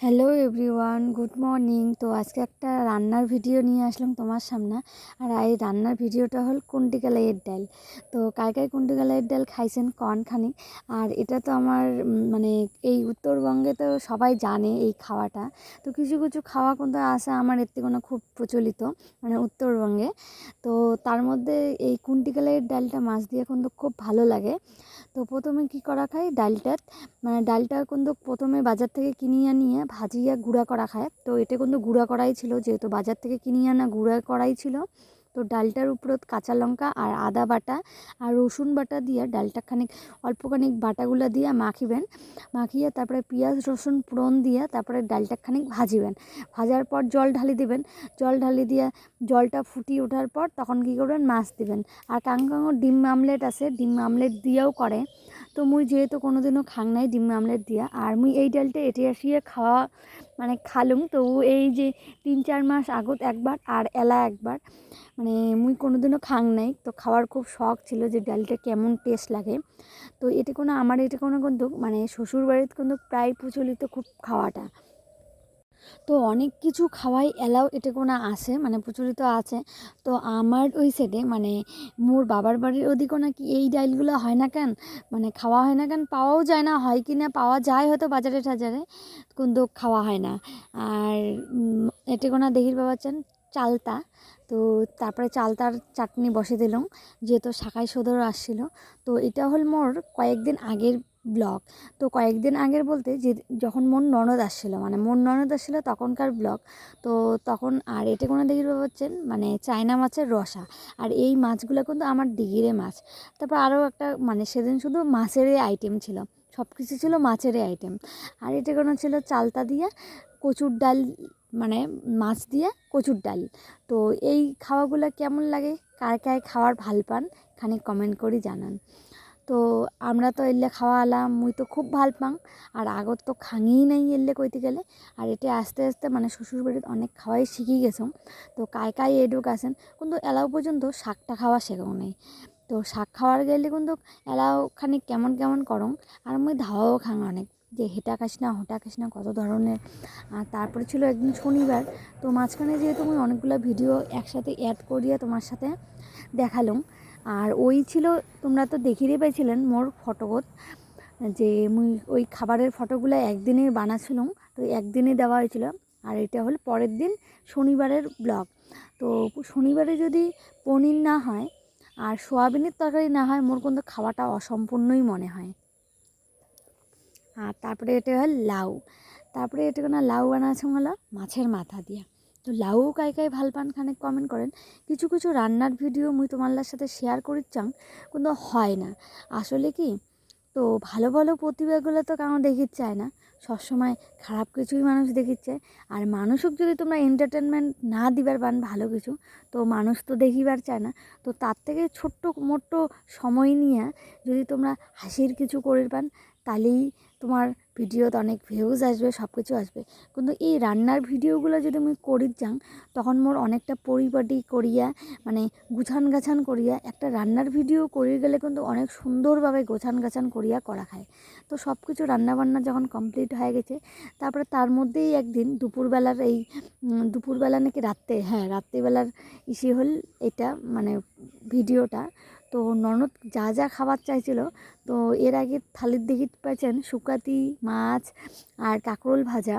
Hello everyone good morning তো আজকে একটা রান্নার ভিডিও নিয়ে আসলাম তোমার সামনে। আর এই রান্নার ভিডিওটা হল কুন্টিকালাইয়ের ডাল। তো কায় কায় কুন্টিকালাইয়ের ডাল খাইছেন? কনখানি আর এটা তো আমার মানে এই উত্তরবঙ্গে তো সবাই জানে এই খাওয়াটা। তো কিছু কিছু খাওয়া কিন্তু আছে আমার এর থেকে খুব প্রচলিত মানে উত্তরবঙ্গে। তো তার মধ্যে এই কুন্টিকালাইয়ের ডালটা মাছ দিয়ে কিন্তু খুব ভালো লাগে। তো প্রথমে কি করা খাই ডালটা মানে ডালটা কিন্তু প্রথমে বাজার থেকে কিনিয়ে নিয়ে ভাজিয়া গুঁড়া করা খায়। তো এটা কিন্তু গুঁড়া করাই ছিল, যেহেতু বাজার থেকে কিনিয়ে আনা গুঁড়া করাই ছিল। তো ডালটার উপরত কাঁচা লঙ্কা আর আদা বাটা আর রসুন বাটা দিয়ে ডালটা খানিক অল্প খানিক বাটাগুলো দিয়ে মাখিবেন। মাখিয়ে তারপরে পেঁয়াজ, রসুন ফোড়ন দিয়ে তারপরে ডালটা খানিক ভাজিবেন। ভাজার পর জল ঢালি দিবেন। জল ঢালি দিয়ে জলটা ফুটিয়ে ওঠার পর তখন কী করবেন? মাছ দিবেন। আর কাঙ্কাঙ্গ ডিম আমলেট আছে, ডিম আমলেট দিয়েও করে। তো মুই যেহেতু কোনোদিনও খাং নাই ডিম আমলেট দিয়া, আর মুই এই ডালটা এটি আসিয়ে খাওয়া মানে খালুম। তো এই যে তিন, চার মাস আগত একবার আর এলা একবার মানে মুই কোনোদিনও খাং নাই। তো খাওয়ার খুব শখ ছিল যে ডালটা কেমন টেস্ট লাগে। তো এটা কোনো, আমার এটা কোনো কিন্তু মানে শ্বশুরবাড়িতে কিন্তু প্রায় প্রচলিত খুব খাওয়াটা। তো অনেক কিছু খাওয়াই এলাও এতে কোনো আছে মানে প্রচলিত আছে। তো আমার ওই সাইডে মানে মোর বাবার বাড়ির ওদিকেও নাকি এই ডাইলগুলো হয় না কেন? মানে খাওয়া হয় না কেন? পাওয়াও যায় না, হয় কি না? পাওয়া যায় হয়তো বাজারে টাজারে, কিন্তু খাওয়া হয় না। আর এতে কোনো দেখির পাচ্ছেন চালতা। তো তারপরে চালতার চাটনি বসে দিলাম, যেহেতু শাকাই সদর আসছিল। তো এটা হল মোর কয়েকদিন আগের ব্লগ তো কয়েকদিন আগের বলতে যে যখন মোর ননদ আসছিল মানে মোর ননদ আসছিল তখনকার ব্লগ তো তখন আর এটা কোনো দিঘির পাচ্ছেন মানে চায়না মাছের রসা। আর এই মাছগুলো কিন্তু আমার দিঘিরে মাছ। তারপর আরও একটা মানে সেদিন শুধু মাছেরই আইটেম ছিল। সব কিছু ছিল মাছেরই আইটেম আর এটা কোনো ছিল চালতা দিয়ে, কচুর ডাল মানে মাছ দিয়ে কচুর ডাল। তো এই খাওয়াগুলো কেমন লাগে? কার কার খাওয়ার ভালো পান? খানিক কমেন্ট করে জানান। তো আমরা তো এলে খাওয়া আলাম মুই তো খুব ভালো পাং। আর আগত তো খাঙেই নাই এলে কইতে গেলে। আর এটা আস্তে আস্তে মানে শ্বশুর বাড়িতে অনেক খাওয়াই শিখি গেছম তো কায় কায় এডুক আছেন, কিন্তু এলাও পর্যন্ত শাকটা খাওয়া শেখাও নাই। তো শাক খাওয়ার গেলে কিন্তু এলাও খানিক কেমন কেমন করং। আর মুই ধাওয়াও খাং অনেক, যে হেটা খাস না হোটা খাস না, কত ধরনের। আর তারপরে ছিল একদিন শনিবার, তো মাঝখানে যেহেতু আমি অনেকগুলো ভিডিও একসাথে অ্যাড করিয়া তোমার সাথে দেখালাম আর ওই ছিল, তোমরা তো দেখিরে পাইছিলেন মোর ফটোগত যে ওই খাবারের ফটোগুলো একদিনের বানাছিলাম, তো একদিনে দেওয়া হয়েছিল। আর এটা হল পরের দিন শনিবারের ব্লগ তো শনিবারে যদি পনির না হয় আর সোয়াবিনের তরকারি না হয়, মোর কিন্তু খাওয়াটা অসম্পূর্ণই মনে হয়। আর তারপরে এটা হল লাউ। তারপরে এটা কোনো লাউ বানাচ্ছে হলো মাছের মাথা দিয়া। তো লাউ কাই কাই ভালো পান খানে কমেন্ট করেন। কিছু কিছু রান্নার ভিডিও মুই তোমার সাথে শেয়ার করিচ্ছাং কিন্তু হয় না। আসলে কি, তো ভালো ভালো প্রতিভাগুলো তো কারণ দেখির চায় না। সবসময় খারাপ কিছুই মানুষ দেখির চায়। আর মানুষক যদি তোমরা এন্টারটেনমেন্ট না দিবার পান ভালো কিছু, তো মানুষ তো দেখিবার চায় না। তো তার থেকে ছোট্ট মোট্ট সময় নিয়ে যদি তোমরা হাসির কিছু করে পান, তাহলেই তোমার ভিডিওতে অনেক ভিউজ আসবে সব কিছু আসবে। কিন্তু এই রান্নার ভিডিওগুলো যদি আমি করি যাং তখন মোর অনেকটা পরিপাটি করিয়া মানে গুছান গাছান করিয়া, একটা রান্নার ভিডিও করিয়ে গেলে কিন্তু অনেক সুন্দরভাবে গোছান গাছান করিয়া করা খায়। তো সব কিছু রান্নাবান্না যখন কমপ্লিট হয়ে গেছে, তারপরে তার মধ্যেই একদিন দুপুরবেলার এই দুপুরবেলা নাকি রাত্রে হ্যাঁ রাত্রিবেলার ইসে হল এটা মানে ভিডিওটা। তো ননদ যা যা খাবার চাইছিল, তো এর আগে থালির দিকে পেয়েছেন শুকাতি, মাছ আর কাঁকরোল ভাজা।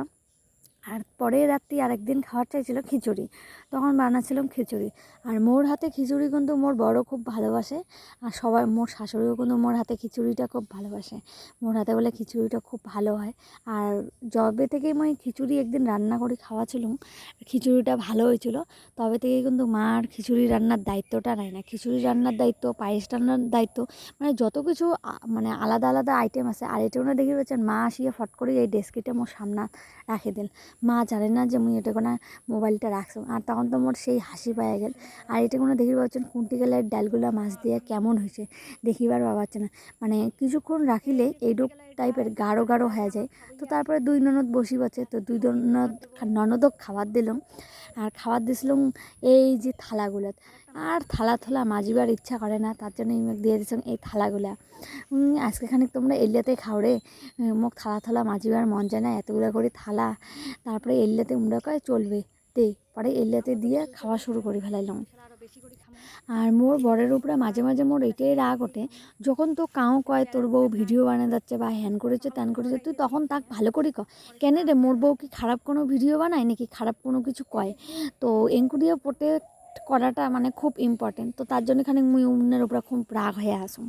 আর পরে রাত্রি আরেকদিন খাওয়ার চাইছিল খিচুড়ি। তখন বানাচ্ছিলাম খিচুড়ি। আর মোর হাতে খিচুড়ি কিন্তু মোর বড় খুব ভালোবাসে। আর সবাই, মোর শাশুড়িও কিন্তু মোর হাতে খিচুড়িটা খুব ভালোবাসে। মোর হাতে বলে খিচুড়িটা খুব ভালো হয়। আর যবে থেকে মই খিচুড়ি একদিন রান্না করে খাওয়াছিলাম, খিচুড়িটা ভালো হয়েছিল। তবে থেকে কিন্তু মার খিচুড়ি রান্নার দায়িত্বটা নেয় না। খিচুড়ি রান্নার দায়িত্ব, পায়েস রান্নার দায়িত্ব মানে যত কিছু মানে আলাদা আলাদা আইটেম আছে, আর এটা দেখি পাচ্ছেন মা আসিয়ে ফট করে এই ডেস্কিটা মোর সামনে রাখে দিল মা জানে না যে মুই এটা কোনো মোবাইলটা রাখছো আর তখন তো মোর সেই হাসি পাওয়া গেল। আর এটা কোনো দেখি পাচ্ছেন কুন্টি গেলে ডালগুলা মাছ দিয়ে কেমন হয়েছে দেখিবার পাচ্ছে না। মানে কিছুক্ষণ রাখিলে এইটুক টাইপের গাঢ় গাঢ় হয়ে যায়। তো তারপরে দুই ননদ বসি পাচ্ছে, তো দুই ননদ ননদক খাবার দিলাম। আর খাবার দিছিলাম এই যে থালাগুলো আর থালা থালা মাজিবার ইচ্ছা করে না, তার জন্য ইমেক দিয়ে দিচ্ছ এই থালাগুলা। আজকে খানিক তোমরা এলিয়াতে খাও রে। মোক থালা থালা মাজিবার মন যায় না, এতগুলো করে থালা। তারপরে এলিয়াতে উমরা কয়, চলবে, দে। পরে এলিয়াতে দিয়ে খাওয়া শুরু করে ফেলাইলাম। আর মোর বরের উপরে মাঝে মাঝে মোর এটাই রাগ ওঠে, যখন তো কাউ কয়, তোর বউ ভিডিও বানিয়ে যাচ্ছে বা হ্যান করেছে, ত্যান করেছে, তুই তখন তাক ভালো করে ক। কেন রে, মোর বউ কি খারাপ কোনো ভিডিও বানায় নাকি খারাপ কোনো কিছু কয়? তো এঙ্কুরিও প্রোটেক্ট করাটা মানে খুব ইম্পর্টেন্ট তো তার জন্য এখানে মুই উন্নের উপরে খুব রাগ হয়ে আসুন।